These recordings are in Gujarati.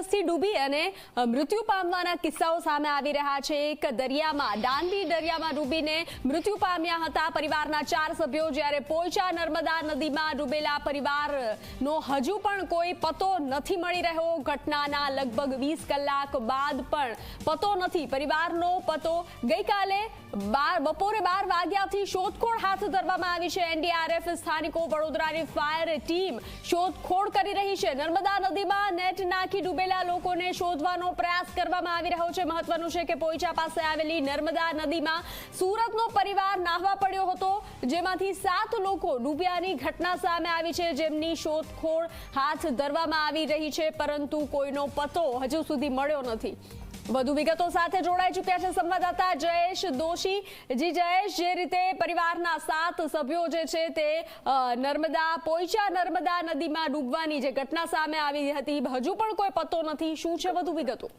દિવસથી ડૂબી અને મૃત્યુ પામવાના કિસ્સાઓ સામે આવી રહ્યા છે. એક દરિયામાં, દાંડી દરિયામાં ડૂબીને મૃત્યુ પામ્યા હતા પરિવારના ચાર સભ્યો. જ્યારે પોઈચા નર્મદા નદીમાં ડૂબેલા પરિવારનો હજુ પણ કોઈ પતો નથી મળી રહ્યો. ઘટનાના લગભગ વીસ કલાક બાદ પણ પતો નથી. પરિવારનો પતો ગઈકાલે બાર, બપોરે બાર વાગ્યાથી શોધખોળ હાથ ધરવામાં આવી છે. એનડીઆરએફ સ્થાનિકો વડોદરાની ફાયર ટીમ શોધખોળ કરી રહી છે. નર્મદા નદીમાં નેટ નાખી ડૂબેલા લોકોને શોધવાનો પ્રયાસ કરવામાં આવી રહ્યો છે. મહત્વનું છે કે પોઈચા પાસે આવેલી નર્મદા નદીમાં સુરતનો પરિવાર નાહવા પડ્યો હતો, જેમાંથી સાત લોકો ડૂબ્યાની ઘટના સામે આવી છે. જેમની શોધખોળ હાથ ધરવામાં આવી રહી છે, પરંતુ કોઈનો પતો હજુ સુધી મળ્યો નથી. વધુ વિગતો સાથે જોડાઈ ચૂક્યા છે સંવાદદાતા જયેશ દોશી. જી જયેશ, જે રીતે પરિવારના સાત સભ્યો જે છે તે નર્મદા, પોઈચા નર્મદા નદીમાં ડૂબવાની જે ઘટના સામે આવી હતી, હજુ પણ કોઈ પત્તો નથી. શું છે વધુ વિગતો?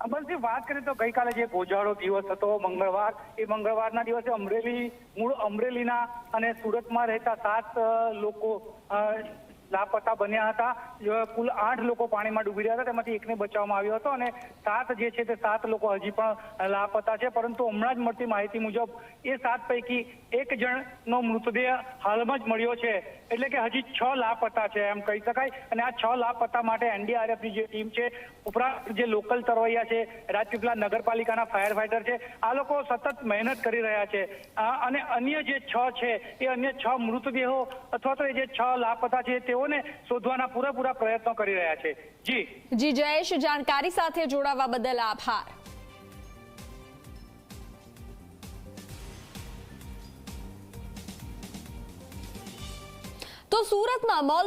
અમરજી વાત કરીએ તો ગઈકાલે જે ગોજાળો દિવસ હતો, મંગળવાર, એ મંગળવારના દિવસે અમરેલી, મૂળ અમરેલીના અને સુરતમાં રહેતા સાત લોકો લાપતા બન્યા હતા. કુલ આઠ લોકો પાણીમાં ડૂબી રહ્યા હતા. તેમાંથી એકને બચાવવામાં આવ્યો હતો અને સાત જે છે તે સાત લોકો હજી પણ લાપતા છે. પરંતુ હમણાં જ મળતી માહિતી મુજબ એ સાત પૈકી એક જણનો મૃતદેહ હાલમાં જ મળ્યો છે. એટલે કે હજી છ લાપતા છે એમ કહી શકાય. અને આ છ લાપતા માટે એનડીઆરએફની જે ટીમ છે, ઉપરાંત જે લોકલ તરવૈયા છે રાજપીપલા નગરપાલિકાના ફાયર ફાઈટર છે, આ લોકો સતત મહેનત કરી રહ્યા છે. અને અન્ય જે છ છે, એ અન્ય છ મૃતદેહો અથવા તો એ જે છ લાપતા છે તેઓને શોધવાના પૂરેપૂરા પ્રયત્નો કરી રહ્યા છે. જી. જી, જયેશ, જાણકારી સાથે જોડાવા બદલ આભાર. તો સુરતમાં મોલ